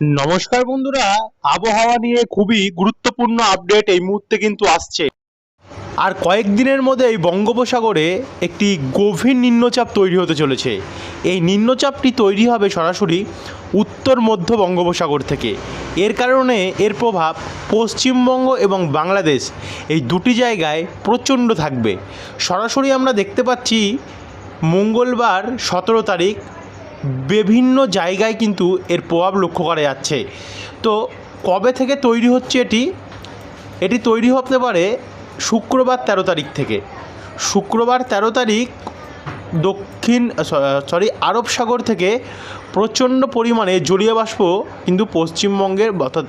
নমস্কার বন্ধুরা, আবহাওয়া নিয়ে খুবই গুরুত্বপূর্ণ আপডেট এই মুহূর্তে কিন্তু আসছে। আর কয়েকদিনের মধ্যে এই বঙ্গোপসাগরে একটি গভীর নিম্নচাপ তৈরি হতে চলেছে। এই নিম্নচাপটি তৈরি হবে সরাসরি উত্তর মধ্য বঙ্গোপসাগর থেকে। এর কারণে এর প্রভাব পশ্চিমবঙ্গ এবং বাংলাদেশ এই দুটি জায়গায় প্রচণ্ড থাকবে। সরাসরি আমরা দেখতে পাচ্ছি মঙ্গলবার সতেরো তারিখ বিভিন্ন জায়গায় কিন্তু এর প্রভাব লক্ষ্য করা যাচ্ছে। তো কবে থেকে তৈরি হচ্ছে এটি? এটি তৈরি হতে পারে শুক্রবার তেরো তারিখ থেকে। শুক্রবার তেরো তারিখ দক্ষিণ সরি, আরব সাগর থেকে প্রচণ্ড পরিমাণে জলীয় বাষ্প কিন্তু পশ্চিমবঙ্গের অর্থাৎ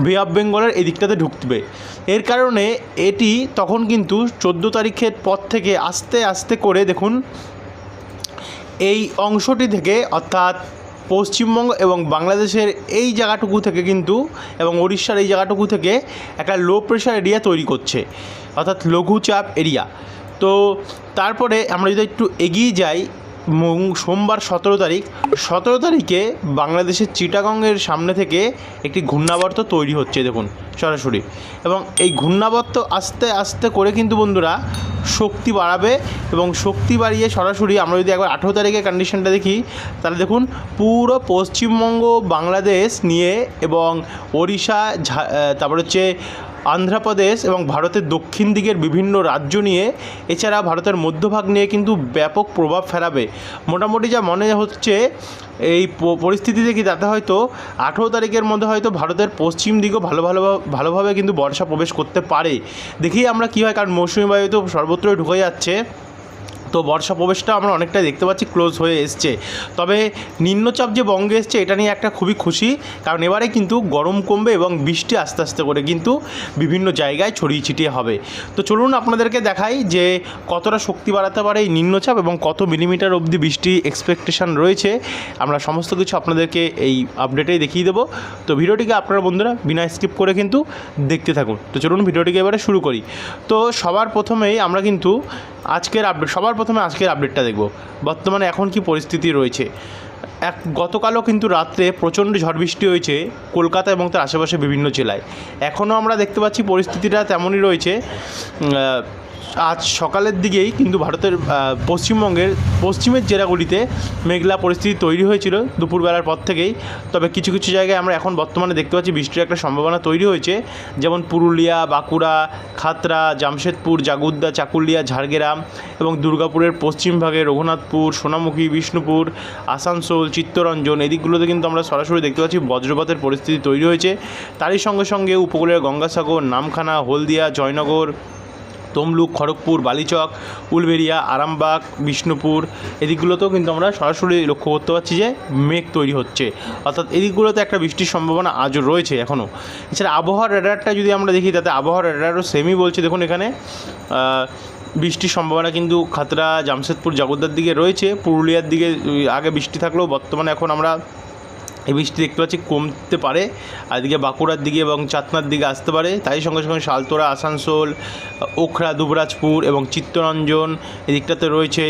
বে অফ বেঙ্গলের এই দিকটাতে ঢুকবে। এর কারণে এটি তখন কিন্তু চোদ্দ তারিখের পর থেকে আস্তে আস্তে করে দেখুন এই অংশটি থেকে, অর্থাৎ পশ্চিমবঙ্গ এবং বাংলাদেশের এই জায়গাটুকু থেকে কিন্তু এবং উড়িষ্যার এই জায়গাটুকু থেকে একটা লো প্রেশার এরিয়া তৈরি করছে, অর্থাৎ লঘুচাপ এরিয়া তো তারপরে আমরা যদি একটু এগিয়ে যাই সোমবার সতেরো তারিখ। সতেরো তারিখে বাংলাদেশের চিটাগংয়ের সামনে থেকে একটি ঘূর্ণাবর্ত তৈরি হচ্ছে, দেখুন, সরাসরি। এবং এই ঘূর্ণাবর্ত আস্তে আস্তে করে কিন্তু বন্ধুরা শক্তি বাড়াবে এবং শক্তি বাড়িয়ে সরাসরি আমরা যদি একবার আঠেরো তারিখের কন্ডিশনটা দেখি, তাহলে দেখুন, পুরো পশ্চিমবঙ্গ, বাংলাদেশ নিয়ে এবং ওড়িশা তারপর হচ্ছে অন্ধ্রপ্রদেশ এবং ভারতের দক্ষিণ দিকের বিভিন্ন রাজ্য নিয়ে, এছাড়া ভারতের মধ্যভাগ নিয়ে কিন্তু ব্যাপক প্রভাব ফেলাবে। মোটামুটি যা মনে হচ্ছে, এই পরিস্থিতিতে কি তাতে হয়তো আঠেরো তারিখের মধ্যে হয়তো ভারতের পশ্চিম দিকেও ভালো ভালো ভালোভাবে কিন্তু বর্ষা প্রবেশ করতে পারে। দেখি আমরা কী হয়, কারণ মৌসুমি বায়ু তো সর্বত্রই ঢুকে যাচ্ছে। তো বর্ষা প্রবেশটা আমরা অনেকটা দেখতে পাচ্ছি ক্লোজ হয়ে এসছে। তবে নিম্নচাপ যে বঙ্গে এসছে, এটা নিয়ে একটা খুবই খুশি, কারণ এবারে কিন্তু গরম কমবে এবং বৃষ্টি আস্তে আস্তে করে কিন্তু বিভিন্ন জায়গায় ছড়িয়ে ছিটিয়ে হবে। তো চলুন আপনাদেরকে দেখাই যে কতটা শক্তি বাড়াতে পারে এই নিম্নচাপ এবং কত মিলিমিটার অবধি বৃষ্টি এক্সপেকটেশন রয়েছে। আমরা সমস্ত কিছু আপনাদেরকে এই আপডেটেই দেখিয়ে দেবো। তো ভিডিওটিকে আপনারা বন্ধুরা বিনা স্কিপ করে কিন্তু দেখতে থাকুন। তো চলুন ভিডিওটিকে এবারে শুরু করি। তো সবার প্রথমেই আমরা কিন্তু আজকের আপডেট সবার প্রথমে আজকের আপডেটটা দেখব। বর্তমানে এখন কি পরিস্থিতি রয়েছে? এক, গতকালও কিন্তু রাত্রে প্রচণ্ড ঝড় বৃষ্টি হয়েছে কলকাতা এবং তার আশেপাশে বিভিন্ন জেলায়। এখনও আমরা দেখতে পাচ্ছি পরিস্থিতিটা তেমনই রয়েছে। আজ সকালের দিকেই কিন্তু ভারতের পশ্চিমবঙ্গের, পশ্চিমের জেলাগুলিতে মেঘলা পরিস্থিতি তৈরি হয়েছিল দুপুরবেলার পর থেকেই। তবে কিছু কিছু জায়গায় আমরা এখন বর্তমানে দেখতে পাচ্ছি বৃষ্টির একটা সম্ভাবনা তৈরি হয়েছে। যেমন পুরুলিয়া, বাঁকুড়া খাতড়া জামশেদপুর, জাগুদ্দা, চাকুলিয়া, ঝাড়গ্রাম এবং দুর্গাপুরের পশ্চিম ভাগে রঘুনাথপুর, সোনামুখী, বিষ্ণুপুর, আসানসোল, চিত্তরঞ্জন এই দিকগুলোতে কিন্তু আমরা সরাসরি দেখতে পাচ্ছি বজ্রপাতের পরিস্থিতি তৈরি হয়েছে। তারই সঙ্গে সঙ্গে উপকূলের গঙ্গাসাগর, নামখানা, হলদিয়া, জয়নগর তমলুক, খড়গপুর, বালিচক, উলবেড়িয়া, আরামবাগ, বিষ্ণুপুর এদিকগুলোতেও কিন্তু আমরা সরাসরি লক্ষ্য করতে পারছি যে মেঘ তৈরি হচ্ছে। অর্থাৎ এদিকগুলোতে একটা বৃষ্টির সম্ভাবনা আজও রয়েছে এখনও এছাড়া আবহাওয়ার রেডারটা যদি আমরা দেখি, তাতে আবহাওয়ার রেডারও সেমই বলছে। দেখুন এখানে বৃষ্টির সম্ভাবনা কিন্তু খাতড়া, জামশেদপুর, জগদ্দার দিকে রয়েছে। পুরুলিয়ার দিকে, আগে বৃষ্টি থাকলেও বর্তমানে এখন আমরা এই বৃষ্টি দেখতে পাচ্ছি কমতে পারে এদিকে বাঁকুড়ার দিকে এবং চাতনার দিকে আসতে পারে। তাই সঙ্গে সঙ্গে শালতোরা আসানসোল, ওখরা, দুবরাজপুর এবং চিত্তরঞ্জন এদিকটাতে রয়েছে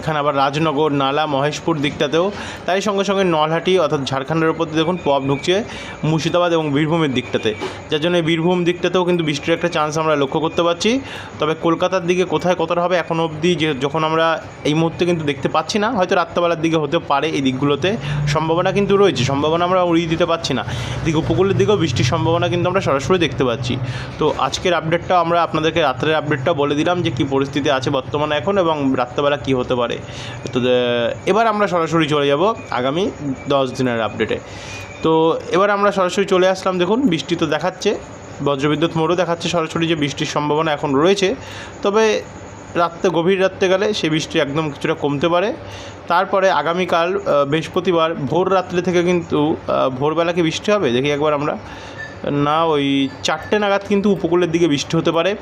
এখানে আবার রাজনগর, নালা, মহেশপুর দিকটাতেও। তাই সঙ্গে সঙ্গে নলহাটি অর্থাৎ ঝাড়খণ্ডের দিয়ে দেখুন প্রভাব ঢুকছে মুর্শিদাবাদ এবং বীরভূমের দিকটাতে। যার জন্য বীরভূম দিকটাতেও কিন্তু বৃষ্টির একটা চান্স আমরা লক্ষ্য করতে পারছি। তবে কলকাতার দিকে কোথায় কতটা হবে এখনও অবধি যে, যখন আমরা এই মুহূর্তে কিন্তু দেখতে পাচ্ছি না, হয়তো রাত্রেবেলার দিকে হতে পারে এই দিকগুলোতে। সম্ভাবনা কিন্তু রয়েছে। সম্ভাবনা আমরা উড়িয়ে দিতে পারছি না। এদিকে উপকূলের দিকেও বৃষ্টির সম্ভাবনা কিন্তু আমরা সরাসরি দেখতে পাচ্ছি। তো আজকের আপডেটটা আমরা আপনাদেরকে, রাত্রের আপডেটটা বলে দিলাম যে কী পরিস্থিতি আছে বর্তমানে এখন এবং রাত্রেবেলা কী হতে পারে। তো এবার আমরা সরাসরি চলে যাব আগামী দশ দিনের আপডেটে তো, এবার আমরা সরাসরি চলে আসলাম, দেখুন, বৃষ্টি তো দেখাচ্ছে, বজ্রবিদ্যুৎ মোড়ও দেখাচ্ছে সরাসরি যে বৃষ্টির সম্ভাবনা এখন রয়েছে। তবে রাত্রে গভীর রাত্রে গেলে সে বৃষ্টি একদম কিছুটা কমতে পারে। তারপরে আগামীকাল বৃহস্পতিবার ভোর রাত্রে থেকে কিন্তু আহ, ভোরবেলা কি বৃষ্টি হবে? দেখি একবার আমরা। না ওই চারটে নাগাদ কিন্তু উপকূলের দিকে বৃষ্টি হতে পারে।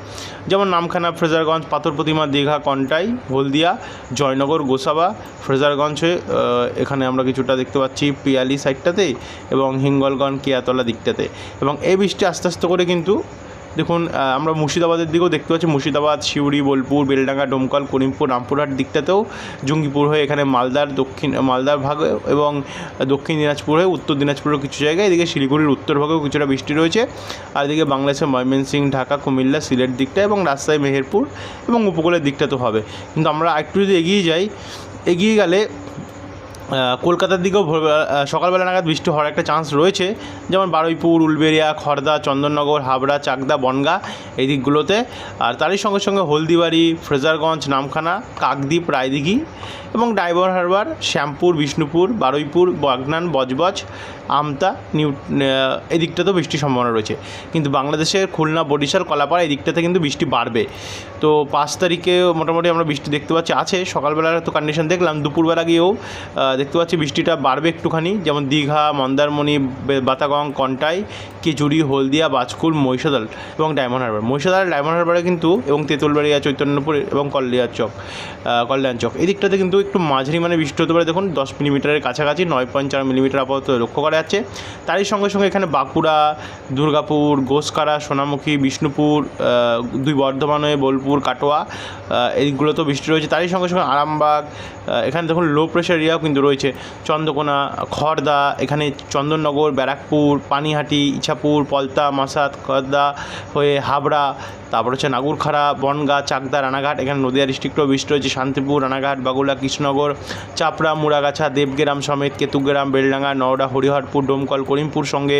যেমন নামখানা ফ্রেজারগঞ্জ পাথর প্রতিমা দীঘা কন্টাই হলদিয়া জয়নগর গোসাবা ফ্রেজারগঞ্জে আহ, এখানে আমরা কিছুটা দেখতে পাচ্ছি পিয়ালি সাইডটাতে এবং হিঙ্গলগঞ্জ কেয়াতলা দিকটাতে। এবং এই বৃষ্টি আস্তে আস্তে করে কিন্তু দেখুন আমরা মুর্শিদাবাদের দিকেও দেখতে পাচ্ছি, মুর্শিদাবাদ, সিউড়ি, বোলপুর, বেলডাঙ্গা, ডোমকল, করিমপুর, রামপুরহাট দিকটাতেও জঙ্গিপুর হয়ে এখানে মালদার দক্ষিণ, মালদার ভাগ এবং দক্ষিণ দিনাজপুর হয়ে উত্তর দিনাজপুরের কিছু জায়গায়, এদিকে শিলিগুড়ির উত্তর ভাগেও কিছুটা বৃষ্টি রয়েছে, আর এদিকে বাংলাদেশের ময়মনসিংহ, ঢাকা, কুমিল্লা, সিলেট দিকটা এবং রাজশাহী, মেহেরপুর এবং উপকূলের দিকটা তো হবে। কিন্তু আমরা একটু যদি এগিয়ে যাই, এগিয়ে গেলে কলকাতার দিকেও সকালবেলা নাগাদ বৃষ্টি হওয়ার একটা চান্স রয়েছে। যেমন বারুইপুর, উলবেড়িয়া খড়দা চন্দননগর, হাবড়া, চাকদা, বনগা এই দিকগুলোতে। আর তারই সঙ্গে সঙ্গে হলদিবাড়ি, ফ্রেজারগঞ্জ, নামখানা, কাকদ্বীপ, রায়দিঘি এবং ডাইভার হারবার, শ্যামপুর, বিষ্ণুপুর, বারুইপুর, বাগনান, বজবজ আমতা নিউ আহ, এই দিকটাতেও বৃষ্টির সম্ভাবনা রয়েছে। কিন্তু বাংলাদেশের খুলনা বরিশাল কলাপাড়া এই দিকটাতে কিন্তু বৃষ্টি বাড়বে। তো পাঁচ তারিখে মোটামুটি আমরা বৃষ্টি দেখতে পাচ্ছি আছে সকালবেলার তো কন্ডিশন দেখলাম দুপুরবেলা গিয়েও দেখতে পাচ্ছি বৃষ্টিটা বাড়বে একটুখানি যেমন দীঘা মন্দারমণি বাতাগং কন্টাই কেচুরি হলদিয়া বাজকুল মহিষাদল এবং ডায়মন্ড হারবার। মহিষাদল ডায়মন্ড হারবারে কিন্তু এবং তেঁতুলবাড়িয়া চৈতন্যপুর এবং কল্যাণ চক কল্যাণ চক। এই দিকটাতে কিন্তু একটু মাঝারি মানে বৃষ্টি হতে পারে। দেখুন দশ মিলিমিটারের কাছাকাছি নয় পয়েন্ট চার মিলিমিটার আপাতত লক্ষ্য করা যাচ্ছে তারই সঙ্গে সঙ্গে এখানে বাঁকুড়া, দুর্গাপুর গোসকারা সোনামুখী, বিষ্ণুপুর দুই বর্ধমান হয়ে বোলপুর, কাটোয়া এইগুলো তো বৃষ্টি রয়েছে। তারই সঙ্গে সঙ্গে আরামবাগ এখানে দেখুন লো প্রেশার এরিয়াও কিন্তু রয়েছে। চন্দ্রকোনা খড়দা এখানে চন্দননগর, ব্যারাকপুর, পানিহাটি, ইছাপুর, পলতা মাসাত খড়দা হয়ে হাবড়া তারপর হচ্ছে নাগুরখাড়া, বনগা, চাকদা, রানাঘাট, এখানে নদিয়া ডিস্ট্রিক্টেও বৃষ্টি রয়েছে শান্তিপুর, রানাঘাট বাগুলা কৃষ্ণনগর, চাপড়া, মুড়াগাছা, দেবগ্রাম সমেত কেতুগ্রাম, বেলডাঙ্গা, নওডা, হরিহরপুর, ডোমকল, করিমপুর সঙ্গে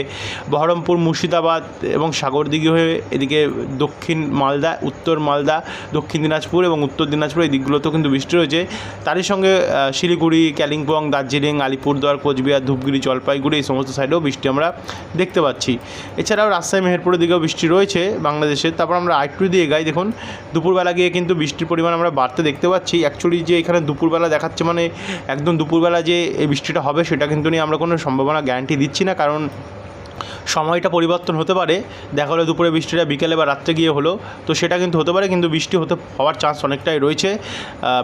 বহরমপুর, মুর্শিদাবাদ এবং সাগরদিঘি হয়ে এদিকে দক্ষিণ মালদা, উত্তর মালদা, দক্ষিণ দিনাজপুর এবং উত্তর দিনাজপুর এই দিকগুলোতেও কিন্তু বৃষ্টি রয়েছে তারই সঙ্গে শিলিগুড়ি, কালিম্পং, দার্জিলিং, আলিপুরদুয়ার, কোচবিহার, ধূপগুড়ি, জলপাইগুড়ি এই সমস্ত সাইডেও বৃষ্টি আমরা দেখতে পাচ্ছি। এছাড়াও রাজশাহী, মেহেরপুরের দিকেও বৃষ্টি রয়েছে বাংলাদেশে। তারপর আমরা আরেকটু দিয়ে গাই, দেখুন, দুপুরবেলা গিয়ে কিন্তু বৃষ্টির পরিমাণ আমরা বাড়তে দেখতে পাচ্ছি। অ্যাকচুয়ালি যে এখানে দুপুরবেলা দেখাচ্ছে মানে একদম দুপুরবেলা যে এই বৃষ্টিটা হবে, সেটা কিন্তু নিয়ে আমরা কোনো সম্ভাবনা গ্যারান্টি দিচ্ছি না। কারণ সময়টা পরিবর্তন হতে পারে। দেখা হলো দুপুরে বৃষ্টিটা, বিকেলে বা রাত্রে গিয়ে হলো। তো সেটা কিন্তু হতে পারে, কিন্তু বৃষ্টি হতে হওয়ার চান্স অনেকটাই রয়েছে।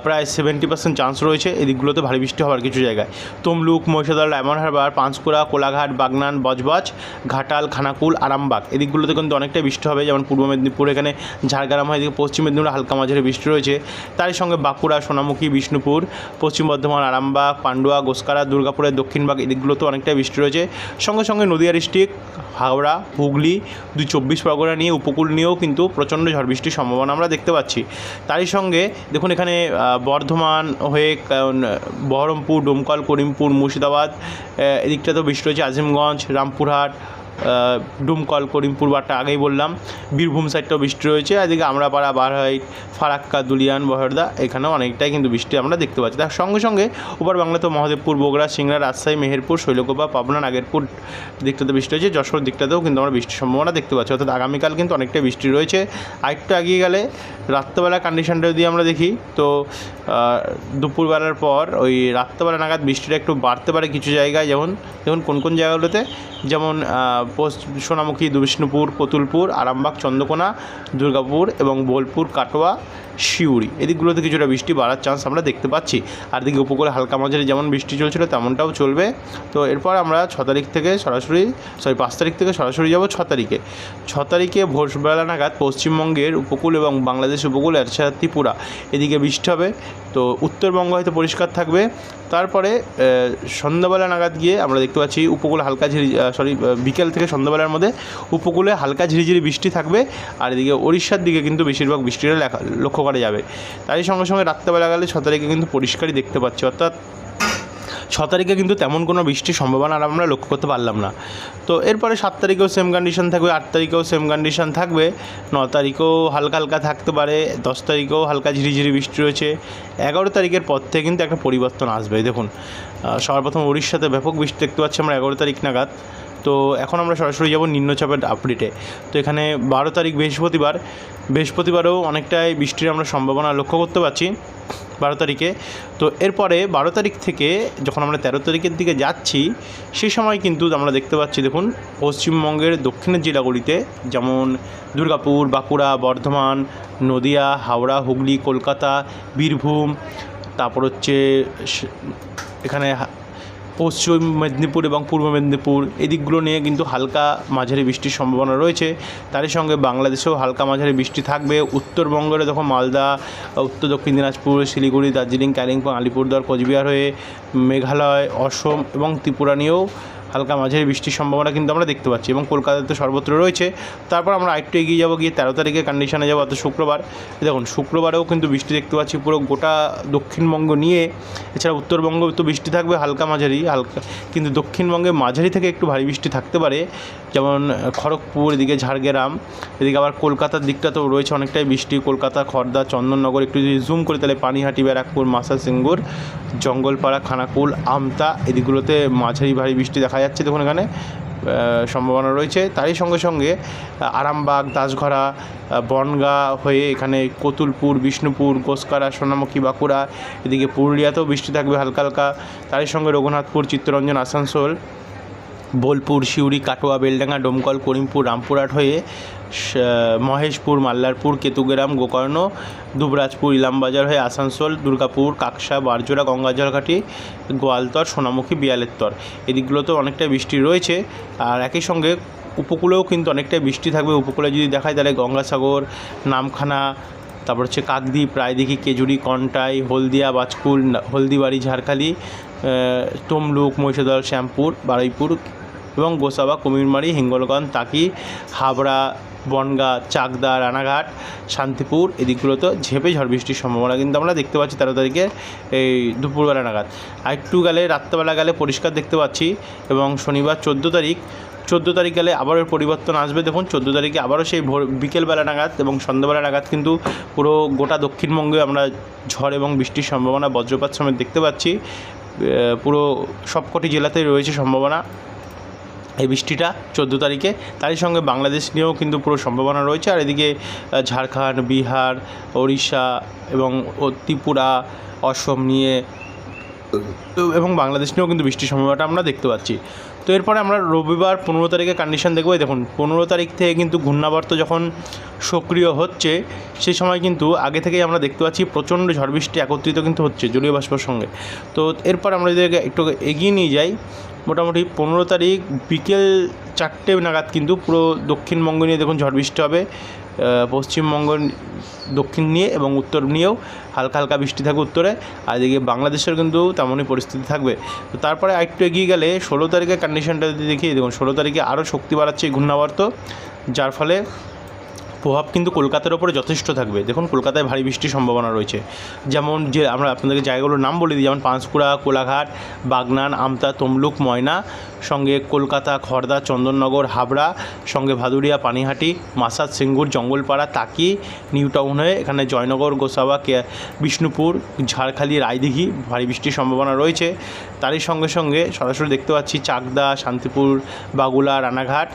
প্রায় সেভেন্টি পার্সেন্ট চান্স রয়েছে। এদিকগুলোতে ভারী বৃষ্টি হওয়ার কিছু জায়গায়। তমলুক, মহিষাদল ডায়মন্ড হারবার পাঁশকুড়া, কোলাঘাট, বাগনান, বজবজ, ঘাটাল, খানাকুল, আরামবাগ। এদিকগুলোতে কিন্তু অনেকটাই বৃষ্টি হবে। যেমন পূর্ব মেদিনীপুর এখানে ঝাড়গ্রাম হয়, এদিকে পশ্চিম মেদিনীপুরে হালকা মাঝারি বৃষ্টি রয়েছে। তারই সঙ্গে বাঁকুড়া, সোনামুখী, বিষ্ণুপুর, পশ্চিম বর্ধমান, আরামবাগ, পান্ডুয়া, গোসকারা, দুর্গাপুরের দক্ষিণবাগ এই দিকগুলোতেও অনেকটাই বৃষ্টি রয়েছে। সঙ্গে সঙ্গে নদিয়া ডিস্ট্রিক্ট হাওড়া, হুগলি, দুই চব্বিশ পরগনা নিয়ে, উপকূল নিয়েও কিন্তু প্রচণ্ড ঝড় বৃষ্টির সম্ভাবনা আমরা দেখতে পাচ্ছি। তারই সঙ্গে দেখুন এখানে বর্ধমান হয়ে বহরমপুর, ডোমকল, করিমপুর, মুর্শিদাবাদ এদিকটা তো বৃষ্টি রয়েছে, আজিমগঞ্জ, রামপুরহাট ডুমকল করিমপুর বারটা আগেই বললাম। বীরভূম সাইডটাও বৃষ্টি রয়েছে, এদিকে আমরাপাড়া, বারহাইট, ফারাক্কা, দুলিয়ান, বহরদা, এখানেও অনেকটাই কিন্তু বৃষ্টি আমরা দেখতে পাচ্ছি। তার সঙ্গে সঙ্গে উপর বাংলাতে মহাদেবপুর, বগুড়া, সিংড়া, রাজশাহী, মেহেরপুর, শৈলকোপা, পাবনা, নাগেরপুর দিকটাতে বৃষ্টি হয়েছে, যশোর দিকটাতেও কিন্তু আমরা বৃষ্টির সম্ভাবনা দেখতে পাচ্ছি। অর্থাৎ আগামীকাল কিন্তু অনেকটাই বৃষ্টি রয়েছে। আরেকটু এগিয়ে গেলে রাত্রেবেলা কন্ডিশনটা যদি আমরা দেখি, তো দুপুরবেলার পর ওই রাত্রেবেলা নাগাদ বৃষ্টিটা একটু বাড়তে পারে কিছু জায়গায়। যেমন যেমন কোন কোন জায়গাগুলোতে, যেমন সোনামুখী দুবিষ্ণুপুর কতুলপুর আরামবাগ চন্দ্রকোনা দুর্গাপুর এবং বোলপুর কাটোয়া শিউড়ি এদিকগুলোতে কিছুটা বৃষ্টি বাড়ার চান্স আমরা দেখতে পাচ্ছি। আর দিকে উপকূলে হালকা মাঝারি যেমন বৃষ্টি চলছিল, তেমনটাও চলবে। তো এরপর আমরা ছ তারিখ থেকে সরাসরি সরি পাঁচ তারিখ থেকে সরাসরি যাব ছ তারিখে। ছ তারিখে ভোরবেলা নাগাদ পশ্চিমবঙ্গের উপকূল এবং বাংলাদেশ উপকূল এছাড়া ত্রিপুরা এদিকে বৃষ্টি হবে। তো উত্তরবঙ্গ হয়তো পরিষ্কার থাকবে। তারপরে সন্ধ্যাবেলা নাগাদ গিয়ে আমরা দেখতে পাচ্ছি উপকূলে হালকা ঝিরি সরি বিকেল থেকে সন্ধ্যাবেলার মধ্যে উপকূলে হালকা ঝিরিঝিরি বৃষ্টি থাকবে। আর এদিকে উড়িষ্যার দিকে কিন্তু বেশিরভাগ বৃষ্টিটা লক্ষ্য করা যাবে। তাই সঙ্গে সঙ্গে রাত্রেবেলা গেলে ছ তারিখে কিন্তু পরিষ্কারই দেখতে পাচ্ছি। অর্থাৎ ছ তারিখে কিন্তু তেমন কোনো বৃষ্টির সম্ভাবনা আর আমরা লক্ষ্য করতে পারলাম না। তো এরপরে সাত তারিখেও সেম কন্ডিশন থাকবে, আট তারিখেও সেম কন্ডিশন থাকবে। ন তারিখেও হালকা হালকা থাকতে পারে, দশ তারিখেও হালকা ঝিরিঝিরি বৃষ্টি রয়েছে। এগারো তারিখের পর থেকে কিন্তু একটা পরিবর্তন আসবে। দেখুন সর্বপ্রথম উড়িষ্যাতে ব্যাপক বৃষ্টি দেখতে পাচ্ছি আমরা, এগারো তারিখ নাগাদ। তো এখন আমরা সরাসরি যাব নিম্নচাপের আপডেটে তো এখানে বারো তারিখ বৃহস্পতিবার। বৃহস্পতিবারেও অনেকটাই বৃষ্টির আমরা সম্ভাবনা লক্ষ্য করতে পারছি বারো তারিখে। তো এরপরে বারো তারিখ থেকে যখন আমরা তেরো তারিখের দিকে যাচ্ছি সেই সময় কিন্তু আমরা দেখতে পাচ্ছি, দেখুন, পশ্চিমবঙ্গের দক্ষিণের জেলাগুলিতে যেমন দুর্গাপুর, বাঁকুড়া, বর্ধমান, নদিয়া, হাওড়া, হুগলি, কলকাতা, বীরভূম, তারপর হচ্ছে এখানে পশ্চিম মেদিনীপুর এবং পূর্ব মেদিনীপুর, এদিকগুলো নিয়ে কিন্তু হালকা মাঝারি বৃষ্টির সম্ভাবনা রয়েছে। তারই সঙ্গে বাংলাদেশেও হালকা মাঝারি বৃষ্টি থাকবে। উত্তরবঙ্গের যখন মালদা, উত্তর দক্ষিণ দিনাজপুর, শিলিগুড়ি, দার্জিলিং, কালিম্পং, আলিপুরদুয়ার, কোচবিহার হয়ে মেঘালয়, অসম এবং ত্রিপুরা নিয়েও হালকা মাঝারি বৃষ্টির সম্ভাবনা কিন্তু আমরা দেখতে পাচ্ছি এবং কলকাতাতে সর্বত্র রয়েছে। তারপর আমরা আরেকটু এগিয়ে যাব, গিয়ে তেরো তারিখে কন্ডিশনে যাব, অর্থাৎ শুক্রবার। দেখুন, শুক্রবারেও কিন্তু বৃষ্টি দেখতে পাচ্ছি, পুরো গোটা দক্ষিণবঙ্গ নিয়ে। এছাড়া উত্তরবঙ্গ তো বৃষ্টি থাকবে হালকা মাঝারি, হালকা কিন্তু দক্ষিণবঙ্গে মাঝারি থেকে একটু ভারী বৃষ্টি থাকতে পারে। যেমন খড়গপুর, এদিকে ঝাড়গ্রাম, এদিকে আবার কলকাতার দিকটা তো রয়েছে অনেকটাই বৃষ্টি। কলকাতা খড়দা চন্দননগর, একটু যদি জুম করি তাহলে পানিহাটি, ব্যারাকপুর মাসা সিঙ্গুর জঙ্গলপাড়া, খানাকুল, আমতা, এদিকগুলোতে মাঝারি ভারী বৃষ্টি দেখা যাচ্ছে দেখুন এখানে সম্ভাবনা রয়েছে। তারই সঙ্গে সঙ্গে আরামবাগ, দাসঘরা বনগা হয়ে এখানে কতুলপুর, বিষ্ণুপুর, গোসকারা, সোনামুখী, বাঁকুড়া, এদিকে পুরুলিয়াতেও বৃষ্টি থাকবে হালকা হালকা। তারই সঙ্গে রঘুনাথপুর, চিত্তরঞ্জন, আসানসোল বোলপুর, সিউড়ি, কাটোয়া, বেলডাঙ্গা, ডোমকল, করিমপুর, রামপুরহাট হয়ে মহেশপুর, মাল্লারপুর, কেতুগ্রাম, গোকর্ণ, দুবরাজপুর, ইলামবাজার হয়ে আসানসোল, দুর্গাপুর, কাকসা, বারজোড়া গঙ্গাজলঘাটি গোয়ালতর, সোনামুখী, বিয়ালেত্তর। এদিকগুলোতেও অনেকটাই বৃষ্টি রয়েছে আর একই সঙ্গে উপকূলেও কিন্তু অনেকটাই বৃষ্টি থাকবে। উপকূলে যদি দেখায় তাহলে গঙ্গাসাগর, নামখানা, তারপর হচ্ছে কাকদ্বীপ, রায়দিঘি, কেজুরি, কন্টাই, হলদিয়া, বাজকুল, হলদিবাড়ি, ঝাড়খালি তমলুক, মহিষাদল, শ্যামপুর, বারুইপুর এবং গোসাবা কুমিরমারি, হিঙ্গলগঞ্জ, তাকি, হাবড়া, বনগা, চাকদা, রানাঘাট, শান্তিপুর এদিকগুলোতে ঝেপে ঝড় বৃষ্টির সম্ভাবনা কিন্তু আমরা দেখতে পাচ্ছি তেরো তারিখে এই দুপুরবেলা নাগাদ। একটু গেলে, রাত্রেবেলা গেলে পরিষ্কার দেখতে পাচ্ছি এবং শনিবার চোদ্দ তারিখ। চোদ্দ তারিখ গেলে আবারও পরিবর্তন আসবে। দেখুন, চোদ্দ তারিখে আবারও সেই ভোর, বিকেলবেলা নাগাদ এবং সন্ধ্যাবেলা নাগাদ কিন্তু পুরো গোটা দক্ষিণবঙ্গে আমরা ঝড় এবং বৃষ্টির সম্ভাবনা বজ্রপাত সমেত দেখতে পাচ্ছি। পুরো সবকটি জেলাতেই রয়েছে সম্ভাবনা। এই বৃষ্টিটা চোদ্দ তারিখে। তারই সঙ্গে বাংলাদেশ নিয়েও কিন্তু পুরো সম্ভাবনা রয়েছে। আর এদিকে ঝাড়খণ্ড, বিহার, ওড়িশা এবং ত্রিপুরা, অসম নিয়ে এবং বাংলাদেশ নিয়েও কিন্তু বৃষ্টির সম্ভাবনাটা আমরা দেখতে পাচ্ছি। তো এরপরে আমরা রবিবার পনেরো তারিখে কন্ডিশন দেখব। দেখুন, পনেরো তারিখ থেকে কিন্তু ঘূর্ণাবর্ত যখন সক্রিয় হচ্ছে, সেই সময় কিন্তু আগে থেকেই আমরা দেখতে পাচ্ছি প্রচণ্ড ঝড় বৃষ্টি একত্রিত কিন্তু হচ্ছে জলীয় বাষ্পর সঙ্গে। তো এরপর আমরা যদি একটু এগিয়ে নিয়ে যাই মোটামুটি পনেরো তারিখ বিকেল চারটে নাগাদ কিন্তু পুরো দক্ষিণবঙ্গ নিয়ে দেখুন ঝড় বৃষ্টি হবে পশ্চিমবঙ্গ দক্ষিণ নিয়ে এবং উত্তর নিয়েও হালকা হালকা বৃষ্টি থাকবে উত্তরে, আর এদিকে বাংলাদেশের কিন্তু তেমনই পরিস্থিতি থাকবে। তো তারপরে আরেকটু এগিয়ে গেলে ষোলো তারিখের কন্ডিশনটা যদি দেখি, দেখুন ষোলো তারিখে আরও শক্তি বাড়াচ্ছে এই ঘূর্ণাবর্ত, যার ফলে প্রভাব কিন্তু কলকাতার ওপরে যথেষ্ট থাকবে। দেখুন, কলকাতায় ভারী বৃষ্টির সম্ভাবনা রয়েছে। যেমন যে আমরা আপনাদেরকে জায়গাগুলোর নাম বলে দিই, যেমন পাঁশকুড়া, কোলাঘাট, বাগনান, আমতা, তমলুক, ময়না। সঙ্গে কলকাতা খড়দা চন্দননগর, হাবড়া, সঙ্গে ভাদুরিয়া পানিহাটি, মাসাদ, সিঙ্গুর, জঙ্গলপাড়া, তাকি, নিউ টাউন হয়ে এখানে জয়নগর, গোসাবা বিষ্ণুপুর, ঝাড়খালি, রায়দিঘি, ভারী বৃষ্টির সম্ভাবনা রয়েছে। তারই সঙ্গে সঙ্গে সরাসরি দেখতে পাচ্ছি চাকদা, শান্তিপুর, বাগুলা, রানাঘাট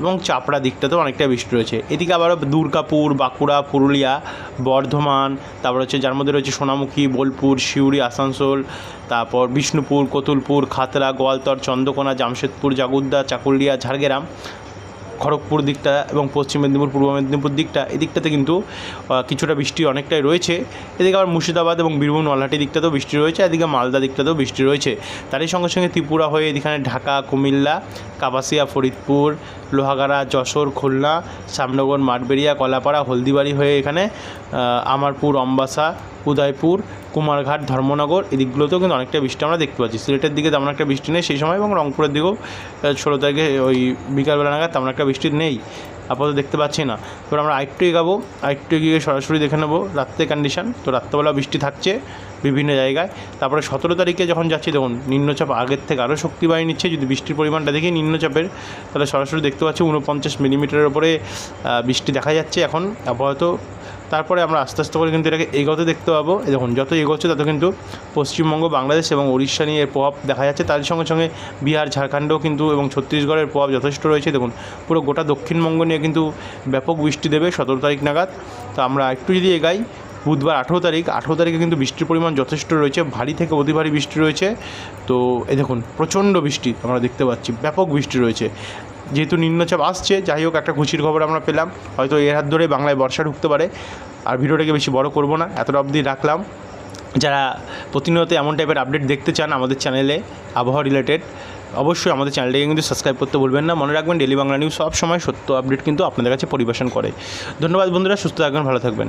এবং চাপড়া দিকটাতেও অনেকটা বৃষ্টি রয়েছে। এদিকে আবারও দুর্গাপুর, বাঁকুড়া, পুরুলিয়া, বর্ধমান, তারপর হচ্ছে যার মধ্যে রয়েছে সোনামুখী, বোলপুর, সিউড়ি, আসানসোল, তারপর বিষ্ণুপুর, কতুলপুর, খাতড়া, গোয়ালতর, চন্দ্রকোনা জামশেদপুর জাগুদ্দা চাকুলিয়া, ঝাড়গ্রাম, খড়গপুর দিকটা এবং পশ্চিম মেদিনীপুর, পূর্ব মেদিনীপুর দিকটা এদিকটাতে কিন্তু কিছুটা বৃষ্টি অনেকটাই রয়েছে। এদিকে আবার মুর্শিদাবাদ এবং বীরভূম, নলহাটি দিকটাতেও বৃষ্টি রয়েছে, এদিকে মালদা দিকটাতেও বৃষ্টি রয়েছে। তারই সঙ্গে সঙ্গে ত্রিপুরা হয়ে এখানে ঢাকা, কুমিল্লা, কাপাসিয়া, ফরিদপুর, লোহাগাড়া, যশোর, খুলনা শ্যামনগর মাঠবেড়িয়া, কলাপাড়া, হলদিবাড়ি হয়ে এখানে আমারপুর, অম্বাসা, উদয়পুর কুমারঘাট, ধর্মনগর এদিকগুলোতেও কিন্তু অনেকটা বৃষ্টি আমরা দেখতে পাচ্ছি। সিলেটের দিকে তেমন একটা বৃষ্টি নেই সেই সময় এবং রংপুরের দিকেও ষোলো তারিখে ওই বিকালবেলা নাগাদ তেমন একটা বৃষ্টি নেই, আপাতত দেখতে পাচ্ছি না। এবার আমরা আরেকটু এগাবো, আরেকটু গিয়ে সরাসরি দেখে নেব রাত্রে কন্ডিশন তো রাত্রেবেলা বৃষ্টি থাকছে বিভিন্ন জায়গায়। তারপরে সতেরো তারিখে যখন যাচ্ছি, দেখুন, নিম্নচাপ আগের থেকে আরও শক্তি বাড়িয়ে নিচ্ছে। যদি বৃষ্টির পরিমাণটা দেখি নিম্নচাপের, তাহলে সরাসরি দেখতে পাচ্ছি উনপঞ্চাশ মিলিমিটারের ওপরে বৃষ্টি দেখা যাচ্ছে। এখন আপাতত তারপরে আমরা আস্তে আস্তে করে কিন্তু এটাকে এগোতে দেখতে পাবো। দেখুন, যত এগোচ্ছে তত কিন্তু পশ্চিমবঙ্গ, বাংলাদেশ এবং উড়িষ্যা নিয়ে এর প্রভাব দেখা যাচ্ছে। তার সঙ্গে সঙ্গে বিহার, ঝাড়খণ্ডও কিন্তু এবং ছত্তিশগড়ের প্রভাব যথেষ্ট রয়েছে। দেখুন, পুরো গোটা দক্ষিণবঙ্গ নিয়ে কিন্তু ব্যাপক বৃষ্টি দেবে সতেরো তারিখ নাগাদ। তো আমরা একটু যদি এগাই, বুধবার আঠেরো তারিখ, আঠেরো তারিখে কিন্তু বৃষ্টির পরিমাণ যথেষ্ট রয়েছে। ভারী থেকে অতি ভারী বৃষ্টি রয়েছে। তো এ দেখুন, প্রচণ্ড বৃষ্টি আমরা দেখতে পাচ্ছি। ব্যাপক বৃষ্টি রয়েছে। যেহেতু নিম্নচাপ আসছে, যাই হোক একটা খুশির খবর আমরা পেলাম। হয়তো এর হাত ধরে বাংলায় বর্ষা ঢুকতে পারে। আর ভিডিওটাকে বেশি বড় করব না, এতটা অবধি রাখলাম। যারা প্রতিনিয়ত এমন টাইপের আপডেট দেখতে চান আমাদের চ্যানেলে আবহাওয়া রিলেটেড অবশ্যই আমাদের চ্যানেলটাকে কিন্তু সাবস্ক্রাইব করতে ভুলবেন না। মনে রাখবেন ডেলি বাংলা নিউজ সব সময় সত্য আপডেট কিন্তু আপনাদের কাছে পরিবেশন করে। ধন্যবাদ বন্ধুরা, সুস্থ থাকবেন, ভালো থাকবেন।